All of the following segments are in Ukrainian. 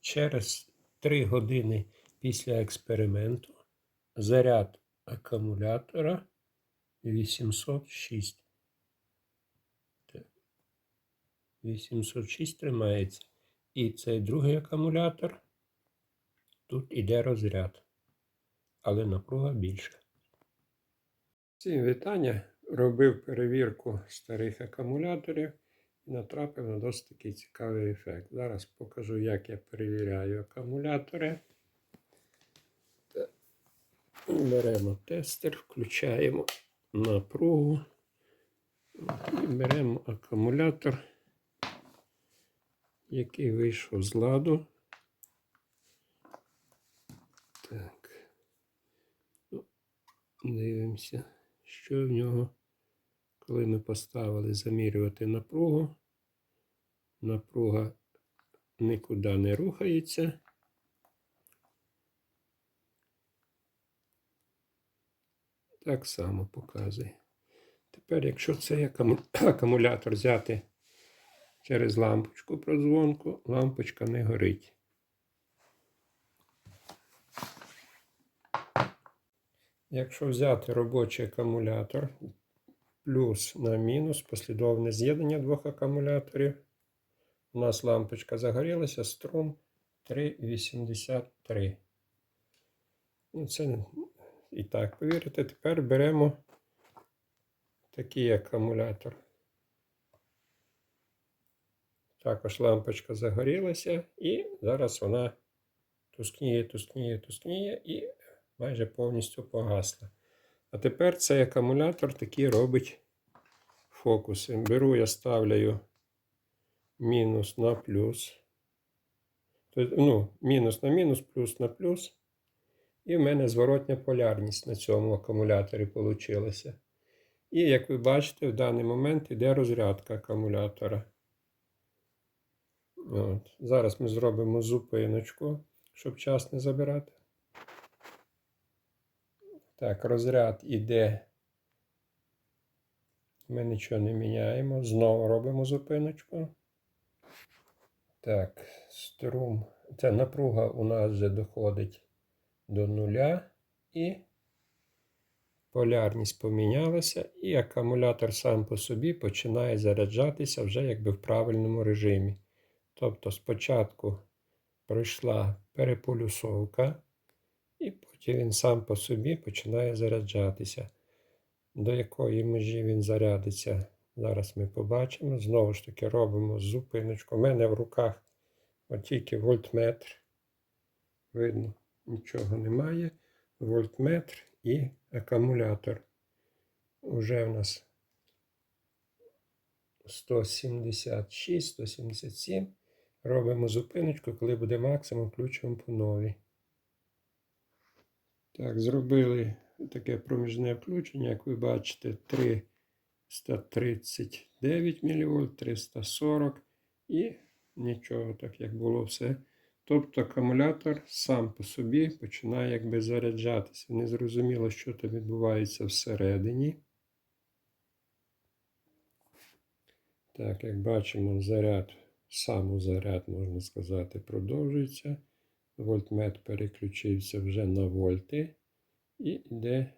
через 3 години після експерименту заряд акумулятора 806. 806 тримається. І цей другий акумулятор. Тут іде розряд, але напруга більша. Всім вітання. Робив перевірку старих акумуляторів натрапив на досить такий цікавий ефект. Зараз покажу, як я перевіряю акумулятори. Беремо тестер, включаємо напругу і беремо акумулятор, який вийшов з ладу. Так. Ну, Дивимося, що в нього, коли ми поставили замірювати напругу. Напруга нікуди не рухається. Так само показує. Тепер, якщо цей акумулятор взяти через лампочку прозвонку, лампочка не горить. Якщо взяти робочий акумулятор плюс на мінус, послідовне з'єднання двох акумуляторів, у нас лампочка загорілася, струм 3,83. Ну, це і так, повірите, тепер беремо такий акумулятор. Також лампочка загорілася, і зараз вона тускніє, тускніє, тускніє і майже повністю погасла. А тепер цей акумулятор такий робить фокуси. Беру, я ставляю мінус на плюс. Тобто, ну, мінус на мінус, плюс на плюс. І в мене зворотня полярність на цьому акумуляторі вийшла. І, як ви бачите, в даний момент йде розрядка акумулятора. От. Зараз ми зробимо зупиночку, щоб час не забирати. Так, розряд іде. Ми нічого не міняємо. Знову робимо зупиночку. Так, струм. Ця напруга у нас вже доходить до нуля і полярність помінялася, і акумулятор сам по собі починає заряджатися вже якби в правильному режимі. Тобто спочатку пройшла переполюсовка, і потім він сам по собі починає заряджатися. До якої межі він зарядиться, зараз ми побачимо. Знову ж таки, робимо зупиночку. У мене в руках тільки вольтметр. Видно, нічого немає. Вольтметр і акумулятор. Уже в нас 176, 177. Робимо зупиночку, коли буде максимум, включуємо по новій. Так, зробили таке проміжне включення, як ви бачите, 339 мВ, 340 і нічого, так як було все. Тобто акумулятор сам по собі починає якби заряджатися. Незрозуміло, що там відбувається всередині. Так, як бачимо, заряд, самозаряд, можна сказати, продовжується. Вольтмет переключився вже на вольти і йде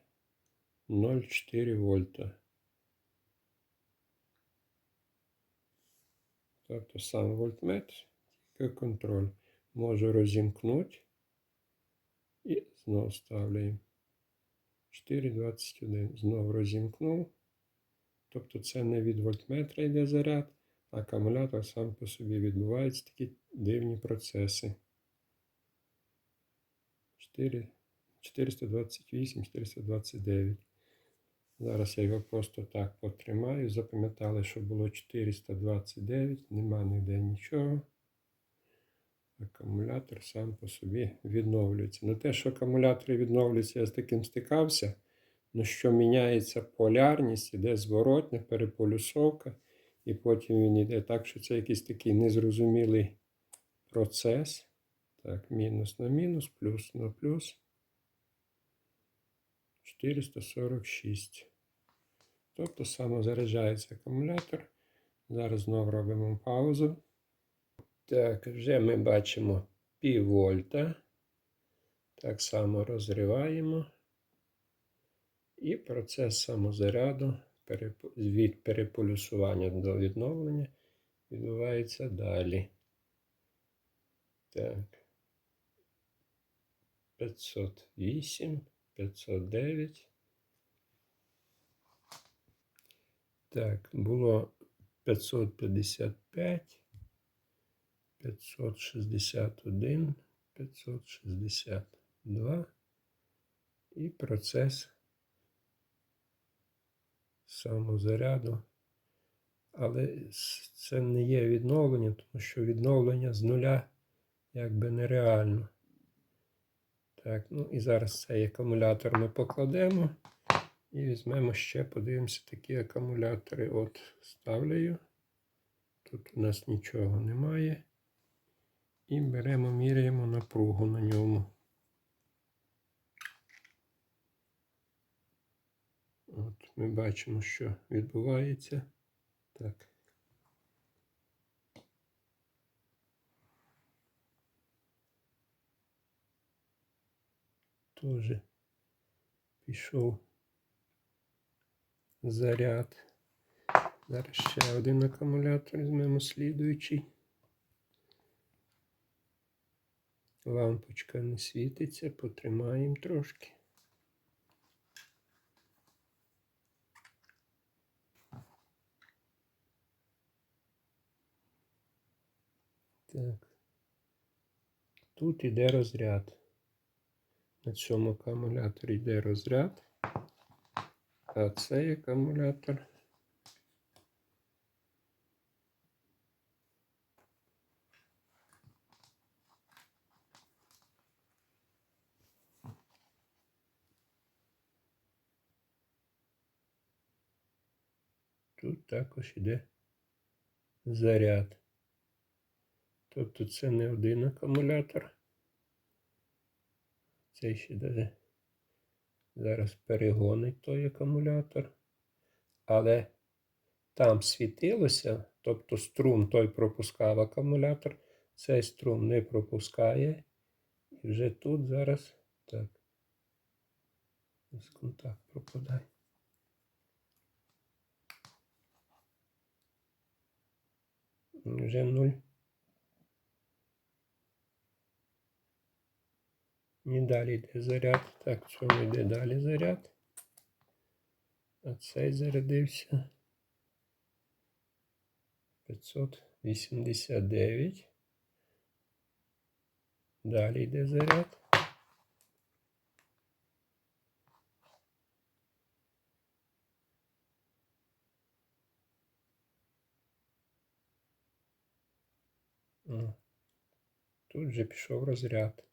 0,4 вольта. Тобто сам вольтмет, тільки контроль. Можу розімкнути і знову ставляємо 4,21. Знову розімкнув. Тобто це не від вольтметра йде заряд, а акумулятор сам по собі відбуваються такі дивні процеси. 4, 428, 429. Зараз я його просто так потримаю. Запам'ятали, що було 429, нема ніде нічого. Акумулятор сам по собі відновлюється. Ну те, що акумулятори відновлюються, я з таким стикався. Ну, що міняється полярність, іде зворотня, переполюсовка, і потім він йде так, що це якийсь такий незрозумілий процес. Так, мінус на мінус, плюс на плюс. 446. Тобто самозаряджається акумулятор. Зараз знову робимо паузу. Так, вже ми бачимо пів вольта. Так само розриваємо. І процес самозаряду від переполюсування до відновлення відбувається далі. Так. 508, 509. Так, було 555, 561, 562 і процес самозаряду. Але це не є відновлення, тому що відновлення з нуля якби нереально. Так, ну і зараз цей акумулятор ми покладемо і візьмемо ще, подивимося такі акумулятори. От ставлю. Тут у нас нічого немає. І беремо, міряємо напругу на ньому. От ми бачимо, що відбувається. Так. Тоже пішов заряд. Зараз ще один акумулятор візьмемо слідуючий. Лампочка не світиться, потримаємо трошки. Так. Тут іде розряд. На цьому акумуляторі йде розряд. А цей акумулятор Тут також іде заряд. Тобто це не один акумулятор. Цей ще даже зараз перегонить той акумулятор. Але там світилося, тобто струм той пропускав акумулятор, цей струм не пропускає. І вже тут зараз так. Ось контакт пропадає. Вже нуль. І далі йде заряд. Так, в цьому йде далі заряд. А цей зарядився. 589. Далі йде заряд. Тут же пішов розряд.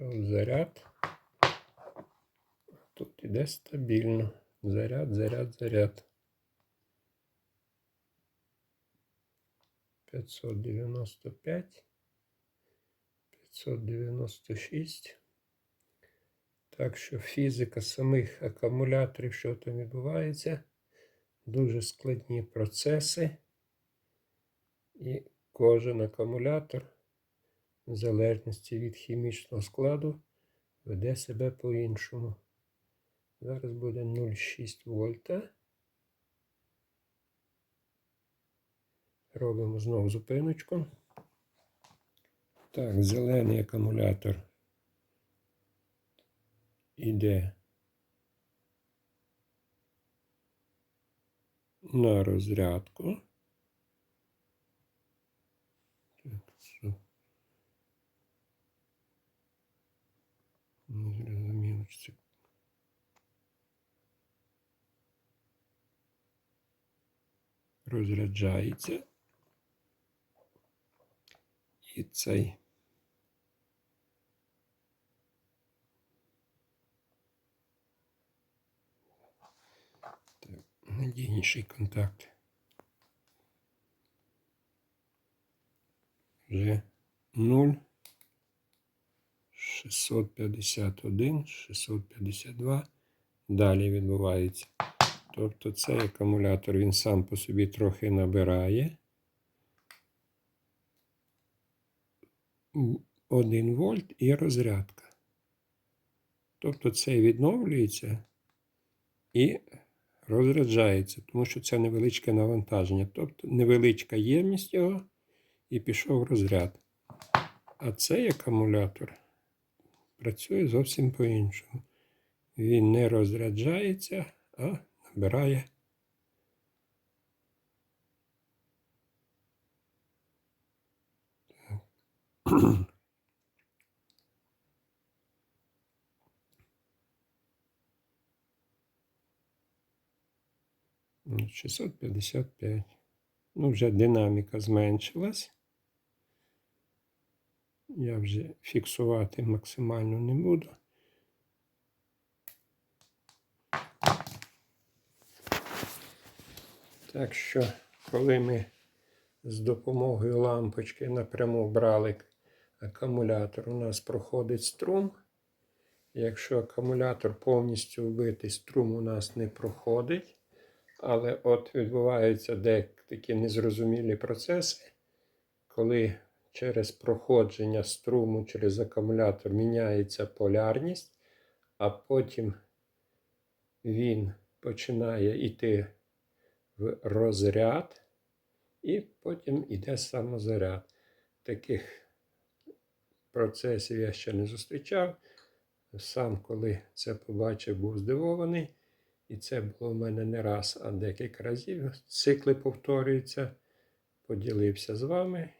Пішов заряд. Тут іде стабільно. Заряд, заряд, заряд. 595. 596. Так що фізика самих акумуляторів, що там відбувається, дуже складні процеси. І кожен акумулятор, в залежності від хімічного складу, веде себе по-іншому. Зараз буде 0,6 вольта. Робимо знову зупиночку. Так, зелений акумулятор іде на розрядку. Так, що? Не. Розряджається. І цей Так, надійніший контакт. Вже 0, 651, 652. Далі відбувається Тобто цей акумулятор він сам по собі трохи набирає. 1 вольт і розрядка. Тобто цей відновлюється і розряджається, тому що це невеличке навантаження. Тобто невеличка ємність його і пішов розряд. А цей акумулятор працює зовсім по-іншому. Він не розряджається, а набирає. Ну, 655. Ну, вже динаміка зменшилась. Я вже фіксувати максимально не буду. Так що, коли ми з допомогою лампочки напряму брали акумулятор, у нас проходить струм. Якщо акумулятор повністю вбитий, струм у нас не проходить. Але от відбуваються деякі незрозумілі процеси, коли через проходження струму через акумулятор міняється полярність, а потім він починає йти в розряд, і потім йде самозаряд. Таких процесів я ще не зустрічав. Сам, коли це побачив, був здивований. І це було в мене не раз, а декілька разів. Цикли повторюються. Поділився з вами